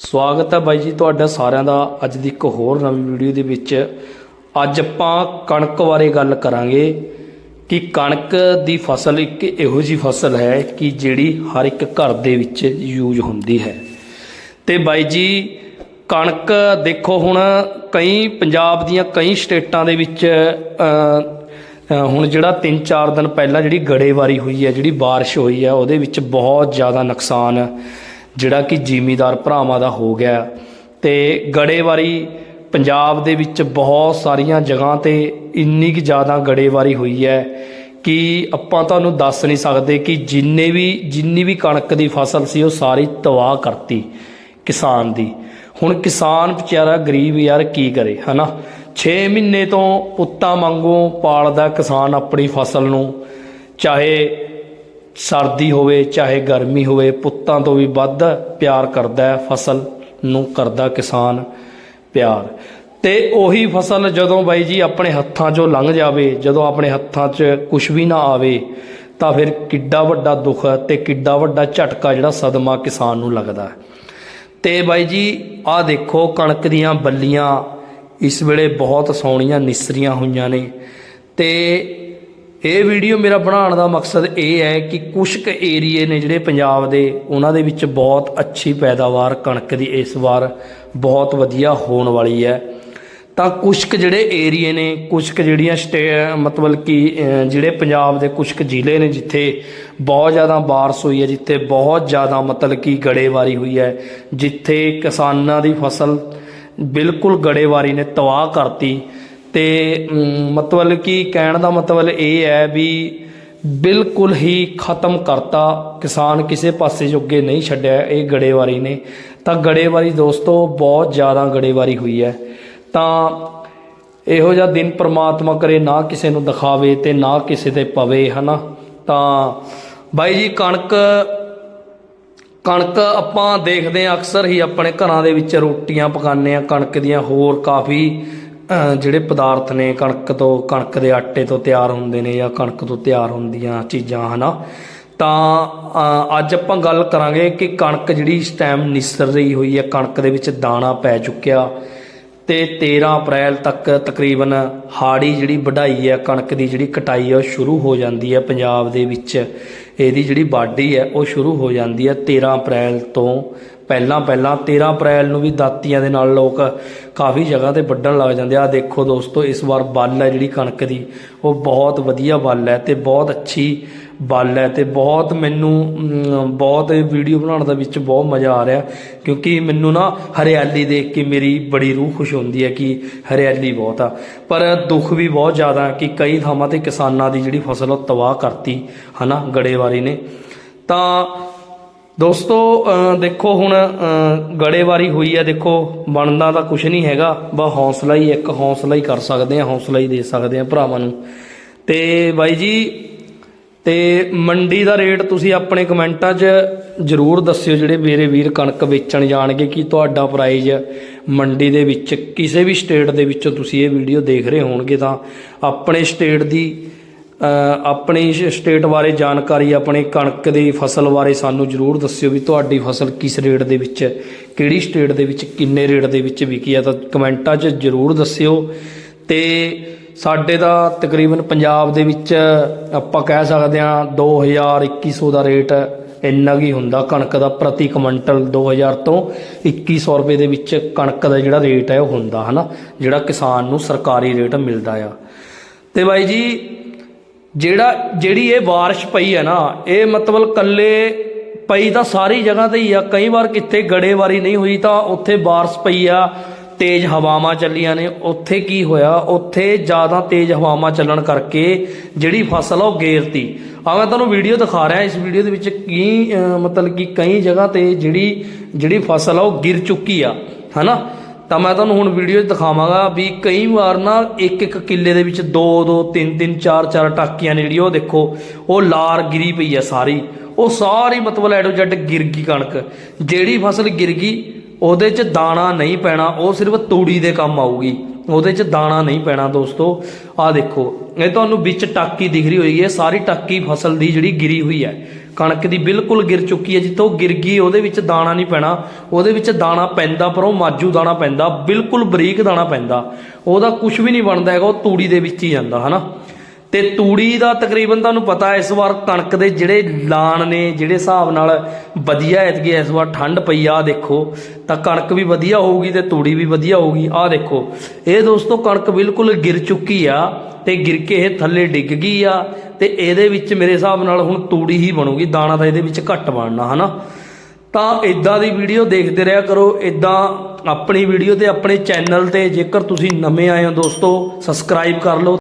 ਸਵਾਗਤ ਹੈ ਬਾਈ ਜੀ ਤੁਹਾਡਾ ਸਾਰਿਆਂ ਦਾ ਅੱਜ ਦੀ ਇੱਕ ਹੋਰ ਨਵੀਂ ਵੀਡੀਓ ਦੇ ਵਿੱਚ ਅੱਜ ਆਪਾਂ ਕਣਕ ਬਾਰੇ ਗੱਲ ਕਰਾਂਗੇ ਕਿ ਕਣਕ ਦੀ ਫਸਲ ਇੱਕ ਇਹੋ ਜੀ ਫਸਲ ਹੈ ਕਿ ਜਿਹੜੀ ਹਰ ਇੱਕ ਘਰ ਦੇ ਵਿੱਚ ਯੂਜ਼ ਹੁੰਦੀ ਹੈ ਤੇ ਬਾਈ ਜੀ ਕਣਕ ਦੇਖੋ ਹੁਣ ਕਈ ਪੰਜਾਬ ਦੀਆਂ ਕਈ ਸਟੇਟਾਂ ਦੇ ਵਿੱਚ ਅ, ਅ, ਹੁਣ ਜਿਹੜਾ 3-4 ਦਿਨ ਪਹਿਲਾਂ ਜਿਹੜੀ ਗੜੇਵਾਰੀ ਹੋਈ ਹੈ ਜਿਹੜੀ بارش ਹੋਈ ਹੈ ਉਹਦੇ ਵਿੱਚ ਬਹੁਤ ਜ਼ਿਆਦਾ ਨੁਕਸਾਨ ਜਿਹੜਾ ਕਿ ਜ਼ਿਮੀਦਾਰ ਭਰਾਵਾਂ ਦਾ ਹੋ ਗਿਆ ਤੇ ਗੜੇਵਾਰੀ ਪੰਜਾਬ ਦੇ ਵਿੱਚ ਬਹੁਤ ਸਾਰੀਆਂ ਜਗ੍ਹਾ ਤੇ ਇੰਨੀ ਕਿ ਜ਼ਿਆਦਾ ਗੜੇਵਾਰੀ ਹੋਈ ਹੈ ਕਿ ਆਪਾਂ ਤੁਹਾਨੂੰ ਦੱਸ ਨਹੀਂ ਸਕਦੇ ਕਿ ਜਿੰਨੇ ਵੀ, ਜਿੰਨੀ ਵੀ ਕਣਕ ਦੀ ਫਸਲ ਸੀ ਉਹ ਸਾਰੀ ਤਬਾਹ ਕਰਤੀ ਕਿਸਾਨ ਦੀ। ਹੁਣ ਕਿਸਾਨ ਵਿਚਾਰਾ ਗਰੀਬ ਯਾਰ ਕੀ ਕਰੇ, ਹਨਾ? 6 ਮਹੀਨੇ ਤੋਂ ਪੁੱਤਾਂ ਵਾਂਗੂ ਪਾਲਦਾ ਕਿਸਾਨ ਆਪਣੀ ਫਸਲ ਨੂੰ, ਚਾਹੇ ਸਰਦੀ ਹੋਵੇ, ਚਾਹੇ ਗਰਮੀ ਹੋਵੇ, ਪੁੱਤਾਂ ਤੋਂ ਵੀ ਵੱਧ ਪਿਆਰ ਕਰਦਾ ਫਸਲ ਨੂੰ ਕਰਦਾ ਕਿਸਾਨ ਪਿਆਰ। ਤੇ ਉਹੀ ਫਸਲ ਜਦੋਂ ਬਾਈ ਜੀ ਆਪਣੇ ਹੱਥਾਂ 'ਚੋਂ ਲੰਘ ਜਾਵੇ, ਜਦੋਂ ਆਪਣੇ ਹੱਥਾਂ 'ਚ ਕੁਝ ਵੀ ਨਾ ਆਵੇ, ਤਾਂ ਫਿਰ ਕਿੱਡਾ ਵੱਡਾ ਦੁੱਖ ਤੇ ਕਿੱਡਾ ਵੱਡਾ ਝਟਕਾ ਜਿਹੜਾ ਸਦਮਾ ਕਿਸਾਨ ਨੂੰ ਲੱਗਦਾ ਹੈ। ਤੇ ਬਾਈ ਜੀ, ਆਹ ਦੇਖੋ ਕਣਕ ਦੀਆਂ ਬੱਲੀਆਂ ਇਸ ਵੇਲੇ ਬਹੁਤ ਸੋਹਣੀਆਂ, ਨਿਸਰੀਆਂ ਹੋਈਆਂ ਨੇ। ਤੇ ਇਹ ਵੀਡੀਓ ਮੇਰਾ ਬਣਾਉਣ ਦਾ ਮਕਸਦ ਇਹ ਹੈ ਕਿ ਕੁਝ ਕੁ ਏਰੀਏ ਨੇ ਜਿਹੜੇ ਪੰਜਾਬ ਦੇ, ਉਹਨਾਂ ਦੇ ਵਿੱਚ ਬਹੁਤ ਅੱਛੀ ਪੈਦਾਵਾਰ, ਕਣਕ ਦੀ ਇਸ ਵਾਰ ਬਹੁਤ ਵਧੀਆ ਹੋਣ ਵਾਲੀ ਹੈ। ਤਾਂ ਕੁਝ ਕੁ ਜਿਹੜੇ ਏਰੀਏ ਨੇ ਕੁਝ ਕੁ ਜਿਹੜੀਆਂ ਸਟੇ, ਮਤਲਬ ਕਿ ਜਿਹੜੇ ਪੰਜਾਬ ਦੇ ਕੁਝ ਕੁ ਜ਼ਿਲ੍ਹੇ ਨੇ, ਜਿੱਥੇ ਬਹੁਤ ਜ਼ਿਆਦਾ ਬਾਰਿਸ਼ ਹੋਈ ਹੈ, ਜਿੱਥੇ ਬਹੁਤ ਜ਼ਿਆਦਾ ਮਤਲਬ ਕਿ ਗੜੇਵਾਰੀ ਹੋਈ ਹੈ, ਜਿੱਥੇ ਕਿਸਾਨਾਂ ਦੀ ਫਸਲ ਬਿਲਕੁਲ ਗੜੇਵਾਰੀ ਨੇ ਤਬਾਹ ਕਰਤੀ ਤੇ ਮਤਲਬ ਕਿ ਕਹਿਣ ਦਾ ਮਤਲਬ ਇਹ ਹੈ ਵੀ ਬਿਲਕੁਲ ਹੀ ਖਤਮ ਕਰਤਾ, ਕਿਸਾਨ ਕਿਸੇ ਪਾਸੇ ਜੋਗੇ ਨਹੀਂ ਛੱਡਿਆ, ਇਹ ਗੜੇਵਾਰੀ ਨੇ। ਤਾਂ ਗੜੇਵਾਰੀ ਦੋਸਤੋ, ਬਹੁਤ ਜ਼ਿਆਦਾ ਗੜੇਵਾਰੀ ਹੋਈ ਹੈ। ਤਾਂ ਇਹੋ ਜਿਹਾ ਦਿਨ ਪ੍ਰਮਾਤਮਾ ਕਰੇ, ਨਾ ਕਿਸੇ ਨੂੰ ਦਿਖਾਵੇ ਤੇ ਨਾ ਕਿਸੇ ਤੇ ਪਵੇ, ਹਨਾ? ਤਾਂ ਬਾਈ ਜੀ, ਕਣਕ ਕਣਕ ਆਪਾਂ ਦੇਖਦੇ ਹਾਂ, ਅਕਸਰ ਹੀ ਆਪਣੇ ਘਰਾਂ ਦੇ ਵਿੱਚ ਰੋਟੀਆਂ ਪਕਾਉਂਦੇ ਆ ਕਣਕ ਦੀਆਂ ਹੋਰ ਕਾਫੀ ਜਿਹੜੇ ਪਦਾਰਥ ਨੇ, ਕਣਕ ਤੋਂ, ਕਣਕ ਦੇ ਆਟੇ ਤੋਂ ਤਿਆਰ ਹੁੰਦੇ ਨੇ ਜਾਂ ਕਣਕ ਤੋਂ ਤਿਆਰ ਹੁੰਦੀਆਂ ਚੀਜ਼ਾਂ, ਹਨਾ? ਤਾਂ ਅੱਜ ਆਪਾਂ ਗੱਲ ਕਰਾਂਗੇ ਕਿ ਕਣਕ ਜਿਹੜੀ ਇਸ ਟਾਈਮ ਨਿਸਰ ਰਹੀ ਹੋਈ ਹੈ, ਕਣਕ ਦੇ ਵਿੱਚ ਦਾਣਾ ਪੈ ਚੁੱਕਿਆ ਤੇ 13 ਅਪ੍ਰੈਲ ਤੱਕ ਤਕਰੀਬਨ ਹਾੜੀ ਜਿਹੜੀ ਵਢਾਈ ਹੈ, ਕਣਕ ਦੀ ਜਿਹੜੀ ਕਟਾਈ ਹੈ, ਉਹ ਸ਼ੁਰੂ ਹੋ ਜਾਂਦੀ ਹੈ ਪੰਜਾਬ ਦੇ ਵਿੱਚ। ਇਹਦੀ ਜਿਹੜੀ ਵਾਢੀ ਹੈ, ਉਹ ਸ਼ੁਰੂ ਹੋ ਜਾਂਦੀ ਹੈ 13 ਅਪ੍ਰੈਲ ਤੋਂ ਪਹਿਲਾਂ ਪਹਿਲਾਂ 13 ਅਪ੍ਰੈਲ ਨੂੰ ਵੀ ਦਾਤੀਆਂ ਦੇ ਨਾਲ ਲੋਕ ਕਾਫੀ ਜਗ੍ਹਾ ਤੇ ਵੱਢਣ ਲੱਗ ਜਾਂਦੇ ਆ। ਦੇਖੋ ਦੋਸਤੋ, ਇਸ ਵਾਰ ਬੱਲ ਹੈ ਜਿਹੜੀ ਕਣਕ ਦੀ। ਉਹ ਬਹੁਤ ਵਧੀਆ ਬੱਲ ਹੈ ਤੇ ਬਹੁਤ ਅੱਛੀ ਬੱਲ ਹੈ ਤੇ ਬਹੁਤ ਮੈਨੂੰ ਬਹੁਤ ਇਹ ਵੀਡੀਓ ਬਣਾਉਣ ਦਾ ਵਿੱਚ ਬਹੁਤ ਮਜ਼ਾ ਆ ਰਿਹਾ ਕਿਉਂਕਿ ਮੈਨੂੰ ਨਾ ਹਰਿਆਲੀ ਦੇਖ ਕੇ ਮੇਰੀ ਬੜੀ ਰੂਹ ਖੁਸ਼ ਹੁੰਦੀ ਹੈ ਕਿ ਹਰਿਆਲੀ ਬਹੁਤ ਆ। ਪਰ ਦੁੱਖ ਵੀ ਬਹੁਤ ਜ਼ਿਆਦਾ ਕਿ ਕਈ ਥਾਵਾਂ ਤੇ ਕਿਸਾਨਾਂ ਦੀ ਜਿਹੜੀ ਫਸਲ ਉਹ ਤਬਾਹ ਕਰਤੀ, ਹਨਾ, ਗੜੇਵਾਰੀ ਨੇ। ਤਾਂ ਦੋਸਤੋ ਦੇਖੋ ਹੁਣ, ਅਹ, ਗੜੇਵਾਰੀ ਹੋਈ ਹੈ ਦੇਖੋ, ਬਣਦਾ ਤਾਂ ਕੁਝ ਨਹੀਂ ਹੈਗਾ। ਬਸ ਹੌਸਲਾ ਹੀ ਇੱਕ, ਹੌਸਲਾ ਹੀ ਕਰ ਸਕਦੇ ਆ ਹੌਸਲਾ ਹੀ ਦੇ ਸਕਦੇ ਆ ਭਰਾਵਾਂ ਨੂੰ। ਤੇ ਬਾਈ ਜੀ, ਤੇ ਮੰਡੀ ਦਾ ਰੇਟ ਤੁਸੀਂ ਆਪਣੇ ਕਮੈਂਟਾਂ 'ਚ ਜਰੂਰ ਦੱਸਿਓ, ਜਿਹੜੇ ਮੇਰੇ ਵੀਰ ਕਣਕ ਵੇਚਣ ਜਾਣਗੇ, ਕਿ ਤੁਹਾਡਾ ਪ੍ਰਾਈਜ਼ ਮੰਡੀ ਦੇ ਵਿੱਚ, ਕਿਸੇ ਵੀ ਸਟੇਟ ਦੇ ਵਿੱਚੋਂ ਤੁਸੀਂ ਇਹ ਵੀਡੀਓ ਦੇਖ ਰਹੇ ਹੋਣਗੇ ਤਾਂ ਆਪਣੇ ਸਟੇਟ ਦੀ ਆਪਣੀ ਸਟੇਟ ਬਾਰੇ ਜਾਣਕਾਰੀ, ਆਪਣੀ ਕਣਕ ਦੀ ਫਸਲ ਬਾਰੇ ਸਾਨੂੰ ਜਰੂਰ ਦੱਸਿਓ ਵੀ ਤੁਹਾਡੀ ਫਸਲ ਕਿਸ ਰੇਟ ਦੇ ਵਿੱਚ ਕਿਹੜੀ ਸਟੇਟ ਦੇ ਵਿੱਚ, ਕਿੰਨੇ ਰੇਟ ਦੇ ਵਿੱਚ ਵਿਕੀ ਆ ਤਾਂ ਕਮੈਂਟਾਂ 'ਚ ਜਰੂਰ ਦੱਸਿਓ। ਤੇ ਸਾਡੇ ਦਾ ਤਕਰੀਬਨ ਪੰਜਾਬ ਦੇ ਵਿੱਚ ਆਪਾਂ ਕਹਿ ਸਕਦੇ ਹਾਂ 2000 2100 ਦਾ ਰੇਟ ਇੰਨਾ ਹੀ ਹੁੰਦਾ ਕਣਕ ਦਾ ਪ੍ਰਤੀ ਕੁਇੰਟਲ 2000 ਤੋਂ 2100 ਰੁਪਏ ਦੇ ਵਿੱਚ ਕਣਕ ਦਾ ਜਿਹੜਾ ਰੇਟ ਹੈ ਉਹ ਹੁੰਦਾ ਹਨਾ, ਜਿਹੜਾ ਕਿਸਾਨ ਨੂੰ ਸਰਕਾਰੀ ਰੇਟ ਮਿਲਦਾ ਆ। ਤੇ ਬਾਈ ਜੀ ਜਿਹੜਾ, ਜਿਹੜੀ ਇਹ ਬਾਰਿਸ਼ ਪਈ ਹੈ ਨਾ, ਇਹ ਮਤਲਬ ਕੱਲੇ ਪਈ ਤਾਂ ਸਾਰੀ ਜਗ੍ਹਾ ਤੇ ਹੀ ਆ। ਕਈ ਵਾਰ ਕਿੱਥੇ ਗੜੇਵਾਰੀ ਨਹੀਂ ਹੋਈ ਤਾਂ ਉੱਥੇ ਬਾਰਿਸ਼ ਪਈ ਆ, ਤੇਜ਼ ਹਵਾਵਾਂ ਚੱਲੀਆਂ ਨੇ। ਉੱਥੇ ਕੀ ਹੋਇਆ? ਉੱਥੇ ਜ਼ਿਆਦਾ ਤੇਜ਼ ਹਵਾਵਾਂ ਚੱਲਣ ਕਰਕੇ ਜਿਹੜੀ ਫਸਲ ਆ ਉਹ ਗੇਰਤੀ। ਆ ਮੈਂ ਤੁਹਾਨੂੰ ਵੀਡੀਓ ਦਿਖਾ ਰਿਹਾ, ਇਸ ਵੀਡੀਓ ਦੇ ਵਿੱਚ ਕੀ ਮਤਲਬ ਕਿ ਕਈ ਜਗ੍ਹਾ ਤੇ ਜਿਹੜੀ ਜਿਹੜੀ ਫਸਲ ਆ ਉਹ ਗਿਰ ਚੁੱਕੀ ਆ, ਹਨਾ? ਤਾਂ ਮੈਂ ਤੁਹਾਨੂੰ ਹੁਣ ਵੀਡੀਓ 'ਚ ਦਿਖਾਵਾਂਗਾ ਵੀ ਕਈ ਵਾਰ ਨਾ ਇੱਕ ਇੱਕ ਕਿੱਲੇ ਦੇ ਵਿੱਚ ਦੋ ਦੋ, ਤਿੰਨ ਤਿੰਨ, ਚਾਰ ਚਾਰ ਟਾਕੀਆਂ ਨੇ ਜਿਹੜੀ ਉਹ ਦੇਖੋ, ਉਹ ਲਾਰ ਗਿਰੀ ਪਈ ਆ ਸਾਰੀ। ਉਹ ਸਾਰੀ ਮਤਲਬ ਐਡੋ ਜੱਟ ਗਿਰ ਗਈ ਕਣਕ। ਜਿਹੜੀ ਫਸਲ ਗਿਰ ਗਈ ਉਹਦੇ 'ਚ ਦਾਣਾ ਨਹੀਂ ਪੈਣਾ, ਉਹ ਸਿਰਫ ਤੂੜੀ ਦੇ ਕੰਮ ਆਊਗੀ। ਉਹਦੇ 'ਚ ਦਾਣਾ ਨਹੀਂ ਪੈਣਾ ਦੋਸਤੋ। ਆਹ ਦੇਖੋ, ਇਹ ਤੁਹਾਨੂੰ ਵਿੱਚ ਟਾਕੀ ਦਿਖ ਰਹੀ ਹੋਈ ਹੈ ਸਾਰੀ ਟਾਕੀ ਫਸਲ ਦੀ ਜਿਹੜੀ ਗਿਰੀ ਹੋਈ ਹੈ। ਕਣਕ ਦੀ ਬਿਲਕੁਲ ਗਿਰ ਚੁੱਕੀ ਹੈ, ਜਿੱਥੋਂ ਉਹ ਗਿਰ ਗਈ, ਉਹਦੇ ਵਿੱਚ ਦਾਣਾ ਨਹੀਂ ਪੈਣਾ। ਉਹਦੇ ਵਿੱਚ ਦਾਣਾ ਪੈਂਦਾ, ਪਰ ਉਹ ਮਾਜੂ ਦਾਣਾ ਪੈਂਦਾ, ਬਿਲਕੁਲ ਬਰੀਕ ਦਾਣਾ ਪੈਂਦਾ। ਉਹਦਾ ਕੁਝ ਵੀ ਨਹੀਂ ਬਣਦਾ ਹੈਗਾ, ਉਹ ਤੂੜੀ ਦੇ ਵਿੱਚ ਹੀ ਜਾਂਦਾ, ਹਨਾ? ਤੇ ਤੂੜੀ ਦਾ ਤਕਰੀਬਨ ਤੁਹਾਨੂੰ ਪਤਾ ਇਸ ਵਾਰ ਕਣਕ ਦੇ ਜਿਹੜੇ ਲਾਣ ਨੇ, ਜਿਹੜੇ ਹਿਸਾਬ ਨਾਲ ਵਧੀਆ ਐਤਕੀ ਇਸ ਵਾਰ ਠੰਡ ਪਈ ਆ ਦੇਖੋ। ਤਾਂ ਕਣਕ ਵੀ ਵਧੀਆ ਹੋਊਗੀ ਤੇ ਤੂੜੀ ਵੀ ਵਧੀਆ ਹੋਊਗੀ ਆ ਦੇਖੋ। ਇਹ ਦੋਸਤੋ ਕਣਕ ਬਿਲਕੁਲ ਗਿਰ ਚੁੱਕੀ ਆ ਤੇ ਗਿਰ ਕੇ ਇਹ ਥੱਲੇ ਡਿੱਗ ਗਈ ਆ ਤੇ ਇਹਦੇ ਵਿੱਚ ਮੇਰੇ ਹਿਸਾਬ ਨਾਲ ਹੁਣ ਤੂੜੀ ਹੀ ਬਣੂਗੀ, ਦਾਣਾ ਤਾਂ ਇਹਦੇ ਵਿੱਚ ਘੱਟ ਬਣਨਾ, ਹਨਾ? ਤਾਂ ਇਦਾਂ ਦੀ ਵੀਡੀਓ ਦੇਖਦੇ ਰਿਹਾ ਕਰੋ ਇਦਾਂ ਆਪਣੀ ਵੀਡੀਓ ਤੇ ਆਪਣੇ ਚੈਨਲ ਤੇ ਜੇਕਰ ਤੁਸੀਂ ਨਵੇਂ ਆਏ ਹੋ ਦੋਸਤੋ, ਸਬਸਕ੍ਰਾਈਬ ਕਰ ਲਓ।